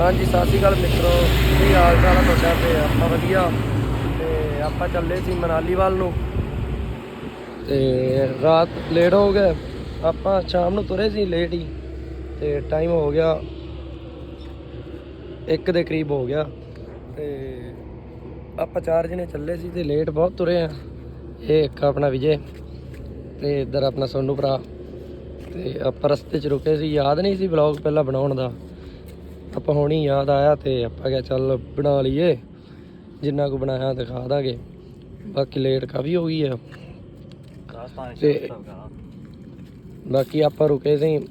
ਹਾਂਜੀ, ਸਤਿ ਸ਼੍ਰੀ ਅਕਾਲ ਮਿੱਤਰੋ। ਕੀ ਹਾਲ ਚਾਲ ਆ ਤੁਹਾਡਾ ਤੇ ਆਪਾਂ ਵਧੀਆ। ਤੇ ਆਪਾਂ ਚੱਲੇ ਸੀ ਮਨਾਲੀ ਵੱਲ ਨੂੰ। ਤੇ ਰਾਤ ਲੇਟ ਹੋ ਗਏ ਆਪਾਂ ਸ਼ਾਮ ਨੂੰ ਤੁਰੇ ਸੀ ਲੇਟ ਹੀ। ਤੇ ਟਾਈਮ ਹੋ ਗਿਆ ਇੱਕ ਦੇ ਕਰੀਬ ਹੋ ਗਿਆ। ਤੇ ਆਪਾਂ ਚਾਰ ਜਣੇ ਚੱਲੇ ਸੀ ਤੇ ਲੇਟ ਬਹੁਤ ਤੁਰੇ ਆ। ਇਹ ਇੱਕ ਆਪਣਾ ਵਿਜੇ ਤੇ ਇੱਧਰ ਆਪਣਾ ਸੋਨੂ ਭਰਾ। ਤੇ ਆਪਾਂ ਰਸਤੇ 'ਚ ਰੁਕੇ ਸੀ। ਯਾਦ ਨਹੀਂ ਸੀ ਵਲੌਗ ਪਹਿਲਾਂ ਬਣਾਉਣ ਦਾ। ਆਪਾਂ ਹੁਣ ਯਾਦ ਆਇਆ ਤੇ ਆਪਾਂ ਕਿਹਾ ਚੱਲ ਬਣਾ ਲਈਏ। ਜਿੰਨਾ ਕੁ ਬਣਾਇਆ ਦਿਖਾ ਦਾਂਗੇ। ਬਾਕੀ ਲੇਟ ਕਾਫੀ ਹੋ ਗਈ ਆ। ਤੇ ਬਾਕੀ ਆਪਾਂ ਰੁਕੇ ਸੀ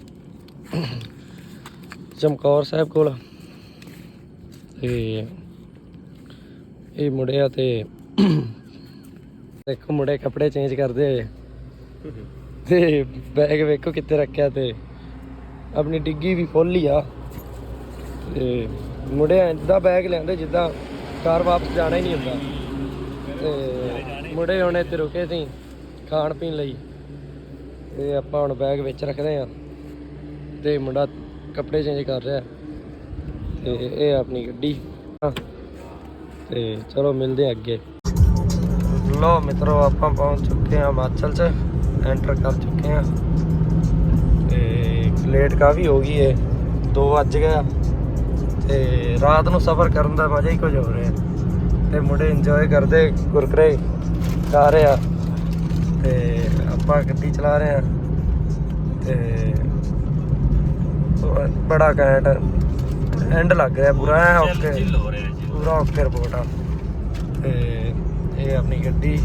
ਚਮਕੌਰ ਸਾਹਿਬ ਕੋਲ। ਤੇ ਇਹ ਮੁੰਡਿਆ ਤੇ ਇੱਕ ਮੁੰਡੇ ਕੱਪੜੇ ਚੇਂਜ ਕਰਦੇ ਹੋਏ ਤੇ ਬੈਗ ਵੇਖੋ ਕਿੱਥੇ ਰੱਖਿਆ ਤੇ। ਆਪਣੀ ਡਿੱਗੀ ਵੀ ਫੁੱਲ ਹੀ ਆ। ਤੇ ਮੁੰਡੇ ਏਦਾਂ ਬੈਗ ਲਿਆਂਦੇ ਜਿੱਦਾਂ ਘਰ ਵਾਪਸ ਜਾਣਾ ਹੀ ਨਹੀਂ ਹੁੰਦਾ। ਤੇ ਮੁੰਡੇ ਹੁਣ ਇੱਥੇ ਰੁਕੇ ਸੀ ਖਾਣ ਪੀਣ ਲਈ। ਤੇ ਆਪਾਂ ਹੁਣ ਬੈਗ ਵਿੱਚ ਰੱਖਦੇ ਆ ਤੇ ਮੁੰਡਾ ਕੱਪੜੇ ਚੇਂਜ ਕਰ ਰਿਹਾ। ਤੇ ਇਹ ਆਪਣੀ ਗੱਡੀ। ਤੇ ਚਲੋ ਮਿਲਦੇ ਆ ਅੱਗੇ। ਲੋ ਮਿੱਤਰੋ, ਆਪਾਂ ਪਹੁੰਚ ਚੁੱਕੇ ਆ ਹਿਮਾਚਲ ਚ ਐਂਟਰ ਕਰ ਚੁੱਕੇ ਆ ਤੇ ਲੇਟ ਕਾਫੀ ਹੋ ਗਈ ਏ। 2 ਵੱਜ ਗਿਆ ਤੇ ਰਾਤ ਨੂੰ ਸਫ਼ਰ ਕਰਨ ਦਾ ਮਜ਼ਾ ਹੀ ਕੁਝ ਹੋ। ਰਿਹਾ ਤੇ ਮੁੰਡੇ ਇੰਜੋਏ ਕਰਦੇ ਗੁਰਕਰੇ ਖਾ ਰਹੇ ਆ। ਤੇ ਆਪਾਂ ਗੱਡੀ ਚਲਾ ਰਹੇ ਆ। ਤੇ ਬੜਾ ਘੈਂਟ ਐਂਡ ਲੱਗ ਰਿਹਾ ਪੂਰਾ ਓਕੇ ਪੂਰਾ ਓਕੇ ਰਿਪੋਰਟ ਆ। ਤੇ ਇਹ ਆਪਣੀ ਗੱਡੀ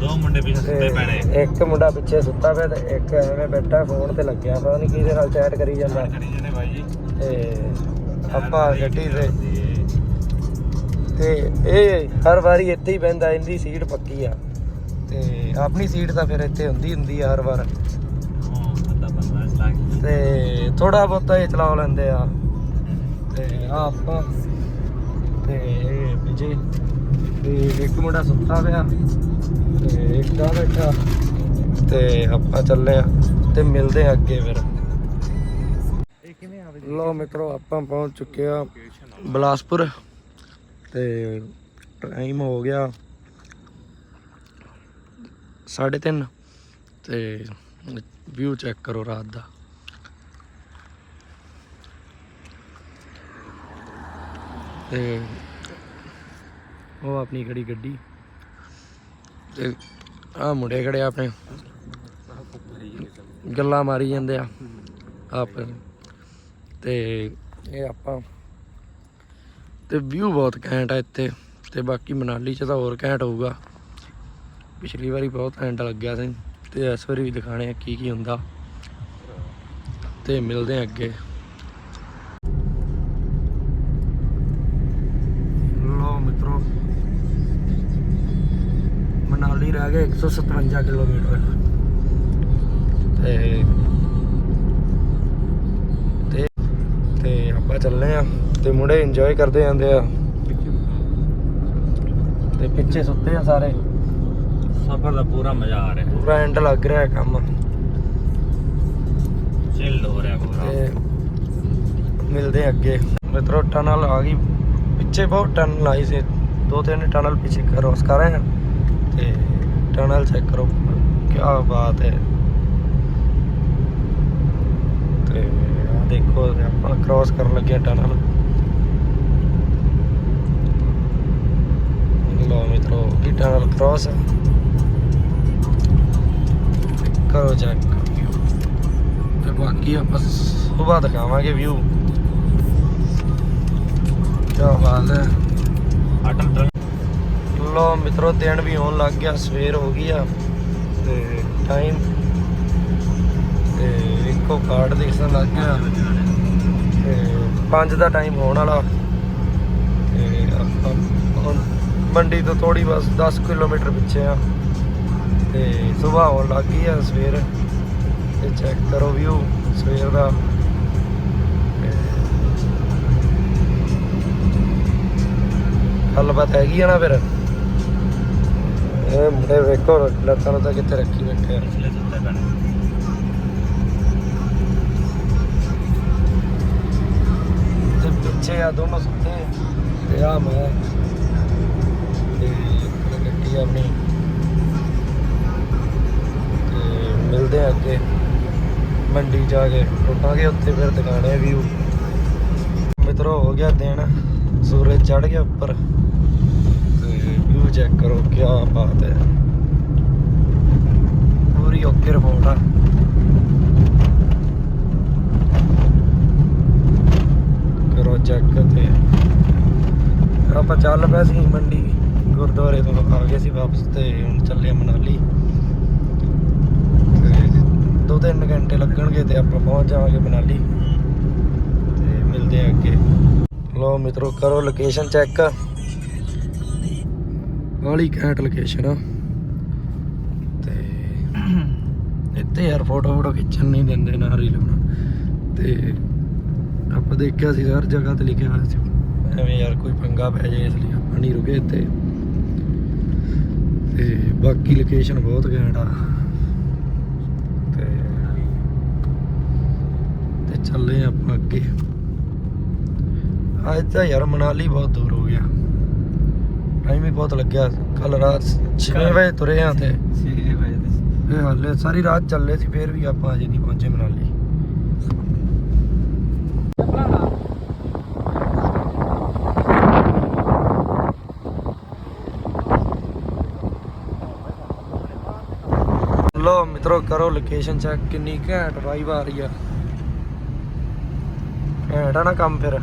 ਦੋ ਮੁੰਡੇ ਪਿੱਛੇ ਸੁੱਤੇ ਪੈਣੇ। ਇੱਕ ਮੁੰਡਾ ਪਿੱਛੇ ਸੁੱਤਾ ਪਿਆ ਤੇ ਇੱਕ ਐਵੇਂ ਬੈਠਾ ਫੋਨ ਤੇ ਲੱਗਿਆ ਪਤਾ ਨਹੀਂ ਕਿਹਦੇ ਨਾਲ ਚੈਟ ਕਰੀ ਜਾਂਦਾ। ਕਰੀ ਜਾਂਦੇ ਬਾਈ ਜੀ। ਤੇ ਆਪਾਂ ਗੱਡੀ ਤੇ। ਤੇ ਇਹ ਹਰ ਵਾਰੀ ਇੱਥੇ ਹੀ ਬਹਿੰਦਾ ਇਹਦੀ ਸੀਟ ਪੱਕੀ ਆ। ਤੇ ਆਪਣੀ ਸੀਟ ਤਾਂ ਫਿਰ ਇੱਥੇ ਹੁੰਦੀ ਹੁੰਦੀ ਆ ਹਰ ਵਾਰ। ਤੇ ਥੋੜਾ ਬਹੁਤਾ ਇਹ ਚਲਾ ਲੈਂਦੇ ਆ। ਤੇ ਆ ਆਪਾਂ ਤੇ ਵਿਜੇ, ਤੇ ਇੱਕ ਮੁੰਡਾ ਸੁੱਤਾ ਪਿਆ। ਤੇ ਇੱਕ ਆ ਬੈਠਾ। ਤੇ ਆਪਾਂ ਚੱਲੇ ਆ ਤੇ ਮਿਲਦੇ ਆ ਅੱਗੇ ਫਿਰ। ਲੋ ਮਿੱਤਰੋ, ਆਪਾਂ ਪਹੁੰਚ ਚੁੱਕੇ ਆ ਬਲਾਸਪੁਰ ਤੇ ਟਾਈਮ ਹੋ ਗਿਆ 3:30 ਤੇ ਵਿਊ ਚੈੱਕ ਕਰੋ ਰਾਤ ਦਾ। ਤੇ ਉਹ ਆਪਣੀ ਖੜੀ ਗੱਡੀ ਤੇ ਆ ਮੁੰਡੇ ਖੜੇ ਆਪਣੇ। ਗੱਲਾਂ ਮਾਰੀ ਜਾਂਦੇ ਆ, ਆਪ ਤੇ ਇਹ ਆਪਾਂ ਤੇ ਵਿਊ ਬਹੁਤ ਘੈਂਟ ਆ ਇੱਥੇ ਤੇ ਬਾਕੀ ਮਨਾਲੀ ਚ ਤਾਂ ਹੋਰ ਘੈਂਟ ਹੋਊਗਾ। ਪਿਛਲੀ ਵਾਰੀ ਬਹੁਤ ਘੈਂਟ ਲੱਗਿਆ ਸੀ ਤੇ ਇਸ ਵਾਰੀ ਵੀ ਦਿਖਾਣੇ ਆ ਕੀ ਕੀ ਹੁੰਦਾ। ਤੇ ਮਿਲਦੇ ਆ ਅੱਗੇ। ਲੋ ਮਿੱਤਰੋ, ਮਨਾਲੀ ਰਹਿ ਗਏ 157 ਕਿਲੋਮੀਟਰ। ਤੇ ਤੇ ਆਪਾਂ ਚੱਲੇ ਆ ਤੇ ਮੁੰਡੇ ਇੰਜੋਏ ਕਰਦੇ ਜਾਂਦੇ ਆ। ਤੇ ਪਿੱਛੇ ਸੁੱਤੇ ਆ ਸਾਰੇ। ਸਫਰ ਦਾ ਪੂਰਾ ਮਜ਼ਾ ਆ ਰਿਹਾ। ਪੂਰਾ ਐਂਡ ਲੱਗ ਰਿਹਾ ਕੰਮ। ਚਿਲ ਹੋ ਰਿਹਾ ਪੂਰਾ। ਮਿਲਦੇ ਅੱਗੇ। ਮਿੱਤਰੋ ਟਨਲ ਆ ਗਈ। ਪਿੱਛੇ ਬਹੁਤ ਟਨਲ ਆਈ ਸੀ। ਦੋ ਤਿੰਨ ਟਨਲ ਪਿੱਛੇ ਕ੍ਰੋਸ ਕਰ ਰਹੇ ਆ। ਤੇ ਟਨਲ ਚੈੱਕ ਕਰੋ। ਕੀ ਬਾਤ ਹੈ। ਤੇ ਦੇਖੋ ਆਪਾਂ ਕ੍ਰੋਸ ਕਰਨ ਲੱਗੇ ਟਨਲ ਲੋ ਮਿੱਤਰੋ ਇਹ ਟਨਲ ਕ੍ਰੋਸ ਕਰੋ ਚੈੱਕ ਤੇ ਬਾਕੀ ਆਪਾਂ ਸੁਬਾਹ ਦਿਖਾਵਾਂਗੇ ਵਿਊ ਕੀ ਬਾਤ ਹੈ। ਅਟਲ ਲੋ ਮਿੱਤਰੋ, ਦਿਨ ਵੀ ਹੋਣ ਲੱਗ ਗਿਆ, ਸਵੇਰ ਹੋ ਗਈ ਆ। ਤੇ ਟਾਈਮ ਤੇ ਇੱਕੋ ਕਾਰਡ ਦੇਖਣ ਲੱਗ ਗਿਆ। ਤੇ 5 ਦਾ ਟਾਈਮ ਹੋਣ ਵਾਲਾ। ਤੇ ਆਪਾਂ ਹੁਣ ਮੰਡੀ ਤੋਂ ਥੋੜੀ ਬਸ 10 ਕਿਲੋਮੀਟਰ ਪਿੱਛੇ ਆ। ਤੇ ਸਵੇਰ ਹੋਣ ਲੱਗ ਗਈ ਆ ਸਵੇਰ। ਤੇ ਚੈੱਕ ਕਰੋ ਵਿਊ ਸਵੇਰ ਦਾ। ਗੱਲਬਾਤ ਹੈਗੀ ਆ ਨਾ ਫਿਰ। ਇਹ ਮੁੰਡੇ ਵੇਖੋ ਲੱਤਾਂ ਨੂੰ ਤਾਂ ਕਿੱਥੇ ਰੱਖੀ ਬੈਠੇ ਆ। ਪਿਛਲੇ ਸੁੱਤੇ ਪੈਣੇ ਆ, ਦੋਨੋਂ ਸੁੱਤੇ ਆ। ਤੇ ਆ ਮੈਂ ਤੇ ਗੱਡੀ ਆਪਣੀ। ਤੇ ਮਿਲਦੇ ਆ ਅੱਗੇ। ਮੰਡੀ ਜਾ ਕੇ ਟੁੱਟਾਂਗੇ ਉੱਥੇ ਫਿਰ ਦਿਖਾਣੇ ਵਿਊ ਮਿੱਤਰੋ, ਹੋ ਗਿਆ ਦਿਨ। ਸੂਰਜ ਚੜ ਗਿਆ ਉੱਪਰ। ਤੇ ਵਿਊ ਚੈੱਕ ਕਰੋ ਕੀ ਬਾਤ ਹੈ। ਪੂਰੀ ਓਕੇ ਰਿਪੋਰਟ ਆ ਕਰੋ ਚੈੱਕ ਤੇ ਆਪਾਂ ਚੱਲ ਪਏ ਸੀ ਮੰਡੀ, ਗੁਰਦੁਆਰੇ ਤੋਂ ਆ ਗਏ ਸੀ ਵਾਪਸ ਤੇ ਹੁਣ ਚੱਲੇ ਮਨਾਲੀ। ਦੋ ਤਿੰਨ ਘੰਟੇ ਲੱਗਣਗੇ ਤੇ ਆਪਾਂ ਪਹੁੰਚ ਜਾਵਾਂਗੇ ਮਨਾਲੀ। ਤੇ ਮਿਲਦੇ ਆ ਅੱਗੇ। ਲੋ ਮਿੱਤਰੋ, ਕਰੋ ਲੋਕੇਸ਼ਨ ਚੈੱਕ ਵਾਲੀ ਘੈਂਟ ਲੋਕੇਸ਼ਨ ਆ। ਤੇ ਇੱਥੇ ਯਾਰ ਫੋਟੋ ਫੋਟੋ ਖਿੱਚਣ ਨਹੀਂ ਦਿੰਦੇ ਨਾ ਰੀਲ ਬਣਾ ਤੇ ਆਪਾਂ ਦੇਖਿਆ ਸੀ ਹਰ ਜਗ੍ਹਾ ਤੇ ਲਿਖਿਆ ਹੋਇਆ ਸੀ ਐਵੇਂ ਯਾਰ ਕੋਈ ਪੰਗਾ ਪੈ ਜਾਏ ਇਸ ਲਈ ਆਪਾਂ ਨਹੀਂ ਰੁਕੇ ਇੱਥੇ। ਤੇ ਬਾਕੀ ਲੋਕੇਸ਼ਨ ਬਹੁਤ ਘੈਂਟ ਆ। ਤੇ ਤੇ ਚੱਲੇ ਆਪਾਂ ਅੱਗੇ। ਅੱਜ ਤਾਂ ਯਾਰ ਮਨਾਲੀ ਬਹੁਤ ਦੂਰ ਹੋ ਗਿਆ। ਟਾਈਮ ਵੀ ਬਹੁਤ ਲੱਗਿਆ। ਕੱਲ ਰਾਤ 6 ਵਜੇ ਤੁਰੇ ਆ ਤੇ 6 ਵਜੇ। ਦੇ ਇਹ ਹਾਲੇ ਸਾਰੀ ਰਾਤ ਚੱਲੇ ਸੀ ਫੇਰ ਵੀ ਆਪਾਂ ਅਜੇ ਨਹੀਂ ਪਹੁੰਚੇ ਮਨਾਲੀ। ਲੋ ਮਿੱਤਰੋ ਕਰੋ ਲੋਕੇਸ਼ਨ ਚੈੱਕ ਕਿੰਨੀ ਘੈਂਟ ਵਾਈਬ ਆ ਰਹੀ ਆ। ਘੈਂਟ ਆ ਨਾ ਕੰਮ ਫਿਰ।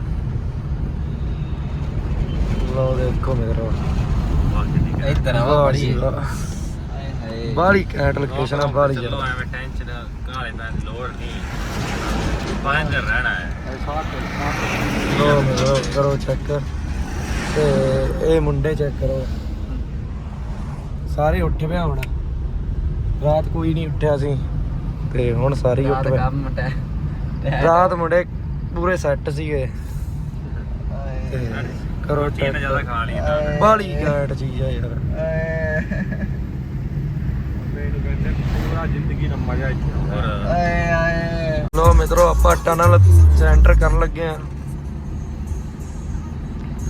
ਲੋ ਦੇਖੋ ਮਿੱਤਰੋ। ਇੱਧਰ ਆ ਵਾਹ ਬੜੀ ਜੀ। ਵਾਹ। ਹਾਏ ਬਾਹਲੀ ਘੈਂਟ ਲੋਕੇਸ਼ਨ ਆ ਬਾਹਲੀ ਚਲੋ ਜ਼ਿਆਦਾ ਐਵੇਂ ਟੈਨਸ਼ਨ ਕਾਲੇ ਪੈਣ ਦੀ ਲੋੜ ਨਹੀਂ। ਪੰਜ ਰਹਿਣਾ ਹੈ। ਲੋ ਮਿਲੋ ਕਰੋ ਚੈੱਕ ਤੇ ਇਹ ਮੁੰਡੇ ਚੈੱਕ ਕਰੋ। ਸਾਰੇ ਉੱਠ ਪਿਆ ਹੁਣ। ਰਾਤ ਕੋਈ ਨਹੀਂ ਉੱਠਿਆ ਸੀ। ਤੇ ਹੁਣ ਸਾਰੇ ਹੀ ਉੱਠ ਕੰਮ ਟੈ ਰਾਤ ਮੁੰਡੇ ਪੂਰੇ ਸੈੱਟ ਸੀਗੇ। ਤੇ ਕਰੋ ਰੋਟੀਆਂ ਤਾਂ ਜ਼ਿਆਦਾ ਚੈੱਕ ਖਾ ਲਈਆਂ ਬਾਲੀ ਘੈਂਟ ਚੀਜ਼ ਆ ਯਾਰ। ਮੈਨੂੰ ਕਹਿੰਦੇ ਪੂਰਾ ਜ਼ਿੰਦਗੀ ਦਾ ਮਜ਼ਾ ਇੱਥੇ ਹੋਰ ਲੋ ਮਿੱਤਰੋ ਆਪਾਂ ਟਨਲ ਸੈਂਟਰ ਕਰਨ ਲੱਗੇ ਆ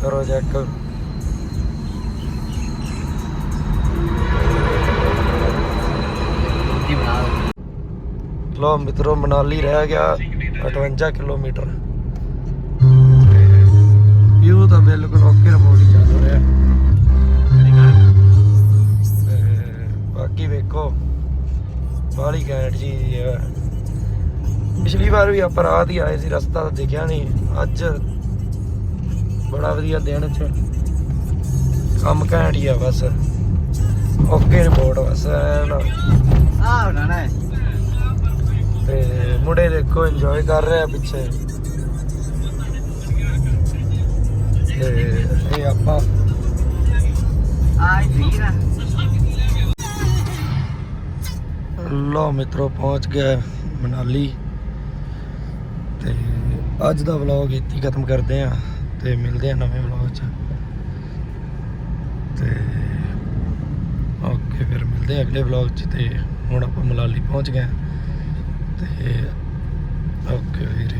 ਕਰੋ ਚੈੱਕ ਲੋ ਮਿੱਤਰੋ ਮਨਾਲੀ ਰਹਿ ਗਿਆ 58 ਕਿਲੋਮੀਟਰ। ਵਿਊ ਤਾਂ ਬਿਲਕੁਲ ਓਕੇ ਰਿਪੋਰਟ ਚੱਲ ਰਿਹਾ। ਬਾਕੀ ਵੇਖੋ, ਬਾਹਲੀ ਘੈਂਟ ਜੀ ਪਿਛਲੀ ਵਾਰ ਵੀ ਆਪਾਂ ਰਾਤ ਹੀ ਆਏ ਸੀ, ਰਸਤਾ ਤਾਂ ਦਿਖਿਆ ਨਹੀਂ। ਅੱਜ ਬੜਾ ਵਧੀਆ ਦਿਨ ਚ ਕੰਮ ਘੈਂਟ ਹੀ ਆ ਬਸ। ਓਕੇ ਰਿਪੋਰਟ ਬਸ ਆ ਬਣਾਣਾ ਹੈ। ਤੇ ਮੁੰਡੇ ਦੇਖੋ ਇੰਜੋਏ ਕਰ ਰਹੇ ਆ ਪਿੱਛੇ। ਤੇ ਇਹ ਆਪਾਂ ਆਈ ਵੀਰਾ ਲੋ ਮਿੱਤਰੋ ਪਹੁੰਚ ਗਏ ਮਨਾਲੀ। ਤੇ ਅੱਜ ਦਾ ਵਲੌਗ ਇੱਥੇ ਖਤਮ ਕਰਦੇ ਆ ਤੇ ਮਿਲਦੇ ਆ ਨਵੇਂ ਵਲੌਗ 'ਚ। ਤੇ ਓਕੇ ਫਿਰ ਮਿਲਦੇ ਆ ਅਗਲੇ ਵਲੌਗ 'ਚ ਤੇ ਹੁਣ ਆਪਾਂ ਮਨਾਲੀ ਪਹੁੰਚ ਗਏ ਤੇ ਓਕੇ ਵੀਰੇ